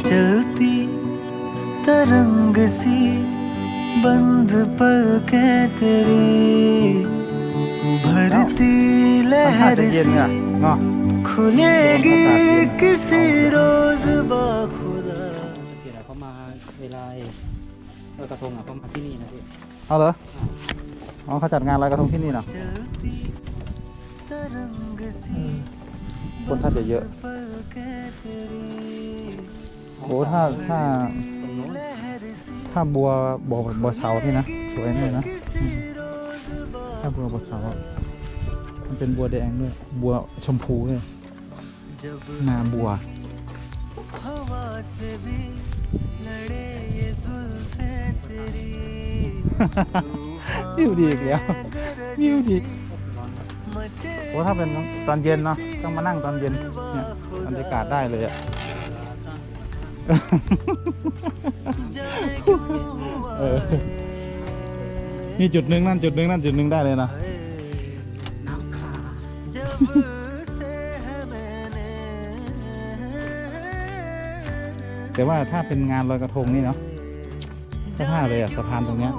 मचलती तरंग सी बंद पलकें तेरी उभरती ค่อนข้าง लहर จะเย็น सी เนี่ยเนาะ खुलेगी किसी रोज बाखुदा เดี๋ยวเขามาเวลาลอยกระทงอ่ะเขามาที่นี่นะพี่ เอาเหรออ๋อเขาจัดงานลอยกระทงที่นี่เนาะ चलती तरंग सी คนท่าจะเยอะ पलकें तेरी โอ้ถ้าถ้า ถ้าบัวบัวบัวเสาพี่นะสวยเลยนะถ้าบัวบัวเสามันเป็นบัวแดงด้วยบัวชมพูเลยนาบัววิวดีอีกแล้ววิวดีโอ้ถ้าเป็นตอนเย็นเนาะต้องมานั่งตอนเย็นเนี่ยบรรยากาศได้เลยอะ นี่จุดหนึ่งนั่นจุดหนึ่งนั่นจุดหนึ่งได้เลยนะแต่ว่าถ้าเป็นงานลอยกระทงนี่เนาะสภาพเลยอะสะพานตรงเนี้ย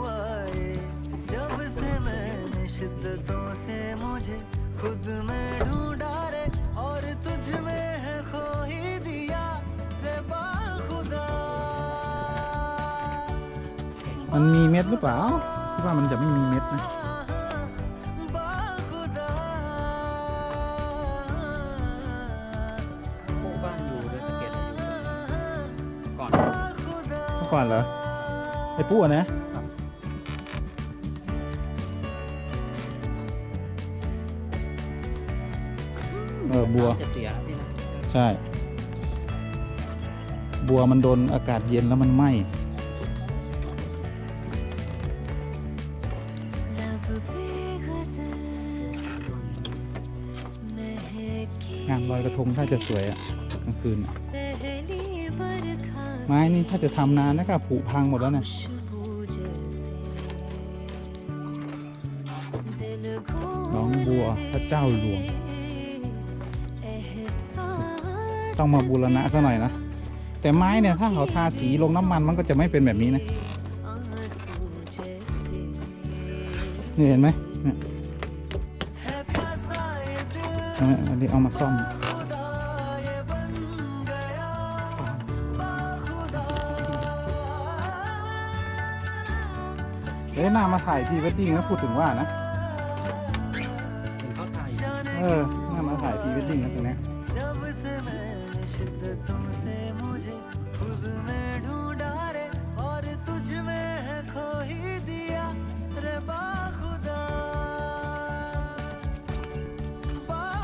มันมีเม็ดหรือเปล่าคิดว่ามันจะไม่มีเม็ดนะพวกบ้านอยู่เดินสเกตอยู่ก่อนเก่อนเหรอไอ้ปู้อะนะเออบัวจะเสียแล้วพี่ใช่ บัวมันโดนอากาศเย็นแล้วมันไหม้ งานลอยกระทงถ้าจะสวยอะกลางคืนไม้นี่ถ้าจะทำนานนะครับผุพังหมดแล้วเนะน้องบัวพระเจ้าหลวง ต้องมาบูรณะซะหน่อยนะ แต่ไม้เนี่ยถ้าเขาทาสีลงน้ำมันมันก็จะไม่เป็นแบบนี้นะนี่เห็นไหมเนี่ย อันนี้เอามาซ่อมเอ๊ะน่ามาถ่ายทีวดดิ้งนะพูดถึงว่านะ เออ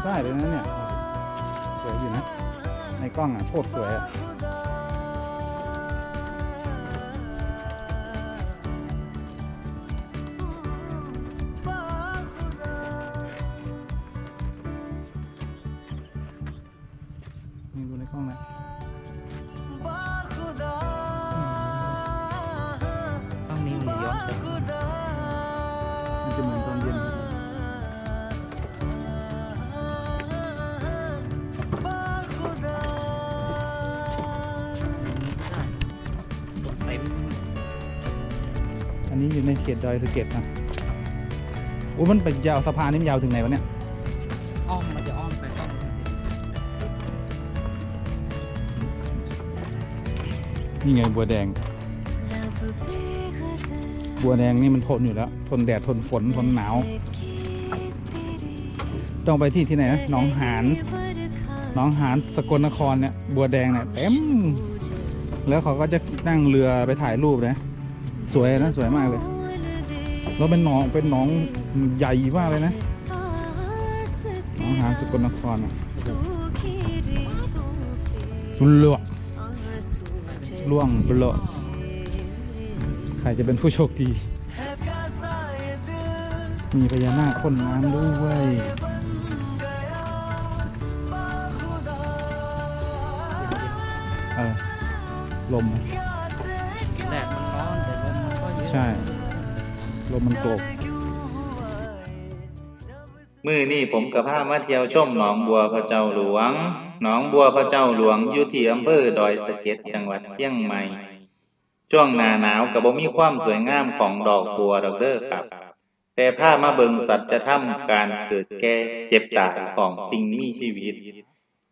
ได้เลยนะเนี่ย สวยอยู่นะ ในกล้องอะโคตรสวยอะนี่ดูในกล้องนะต้องมีหมีย้อมเสร็จ นนี้อยู่ในเขตดอยสะเก็ดนะอุ้ยมันไปยาวสะพานนี่มันยาวถึงไหนวะเนี่ย อ้อมมันจะอ้อมไปนี่ไงบัวแดง บัวแดงนี่มันทนอยู่แล้ว ทนแดดทนฝนทนหนาว ต้องไปที่ที่ไหนนะน้องหานน้องหานสกลนครเนี่ย บัวแดงเนี่ยเต็ม แล้วเขาก็จะนั่งเรือไปถ่ายรูปนะ สวยนะสวยมากเลยแล้วเป็นหนองเป็นหนองใหญ่มากเลยนะหนองหานสกลนครลวกล่วงเปลาใครจะเป็นผู้โชคดี มีพญานาคคนน้ำด้วยเออลม ใช่ลมมันโกกมือนี่ผมกับผ้ามาเที่ยวชมหนองบัวพระเจ้าหลวง หนองบัวพระเจ้าหลวงอยู่ที่อำเภอดอยสะเก็ดจังหวัดเชียงใหม่ ช่วงหน้าหนาวกับบ่มีความสวยงามของดอกบัวดอกเด้อครับ แต่ผ้ามาเบิงสัตว์จะทำการเกิดแก่เจ็บตายของสิ่งมีชีวิต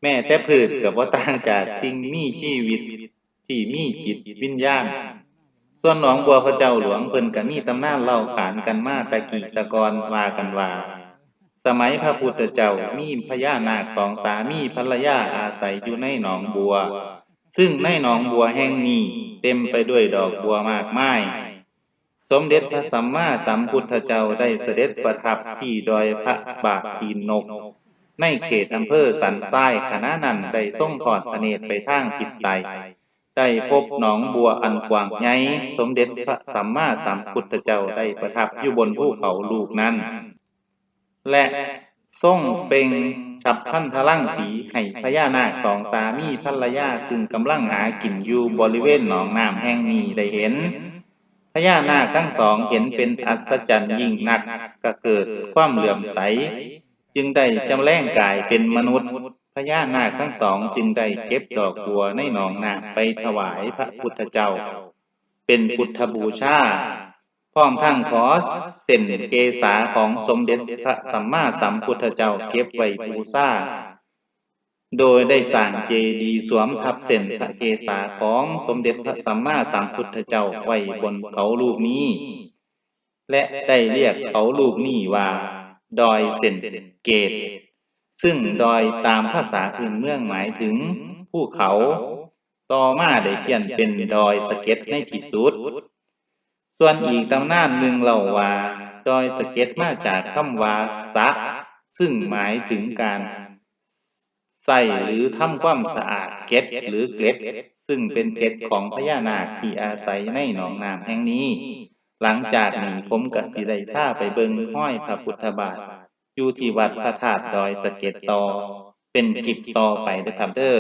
แม่แต่ผืชกับว่าต่างจากสิ่งมีชีวิต ที่มีจิตวิญญาณ ส่วนหนองบัวพระเจ้าหลวงเพิ่นก็มีตำนานเล่าขานกันมาตะกี้ตะกอนว่ากันว่า สมัยพระพุทธเจ้ามีพญานาคสองสามีภรรยาอาศัยอยู่ในหนองบัว ซึ่งในหนองบัวแห่งนี้เต็มไปด้วยดอกบัวมากมายสมเด็จพระสัมมาสัมพุทธเจ้าได้เสด็จประทับที่ดอยพระบาทตีนนก ในเขตอำเภอสันทรายขณะนั้นได้ทรงทอดพระเนตรไปทางทิศใต้ ได้พบหนองบัวอันกว้างใหญ่สมเด็จพระสัมมาสัมพุทธเจ้าได้ประทับอยู่บนภูเขาลูกนั้น และทรงเป่งฉับพันธลังสีให้พญานาคสองสามีภรรยาซึ่งกำลังหากินอยู่บริเวณหนองน้ำแห่งนี้ได้เห็นพญานาคทั้งสองเห็นเป็นอัศจรรย์ยิ่งนักก็เกิดความเหลื่อมใส จึงได้จำแรงกายเป็นมนุษย์ พญานาคทั้งสองจึงได้เก็บดอกบัวในหนองน้ำไปถวายพระพุทธเจ้า เป็นพุทธบูชาพร้อมทั้งขอเส้นเกษาของสมเด็จพระสัมมาสัมพุทธเจ้าเก็บไว้บูชาโดยได้สร้างเจดีย์สวมทับเส้นพระเกศาของสมเด็จพระสัมมาสัมพุทธเจ้าไว้บนเขาลูกนี้ และได้เรียกเขาลูกนี้ว่า ดอยเส้นเกต ซึ่งดอยตามภาษาพื้นเมืองหมายถึงภูเขา ต่อมาได้เปลี่ยนเป็นดอยสะเก็ดในที่สุด ส่วนอีกตำนานหนึ่งเล่าว่า ดอยสะเก็ดมาจากคำว่าสะ ซึ่งหมายถึงการใส่หรือทำความสะอาดเก็ดหรือเกล็ด ซึ่งเป็นเกล็ดของพญานาคที่อาศัยในหนองน้ำแห่งนี้ หลังจากนี้ผมกับสิได้พาไปเบิงห้อยพระพุทธบาท อยู่ที่วัดพระธาตุดอยสะเก็ดต่อ เป็นคลิปต่อไปด้อครับเด้อ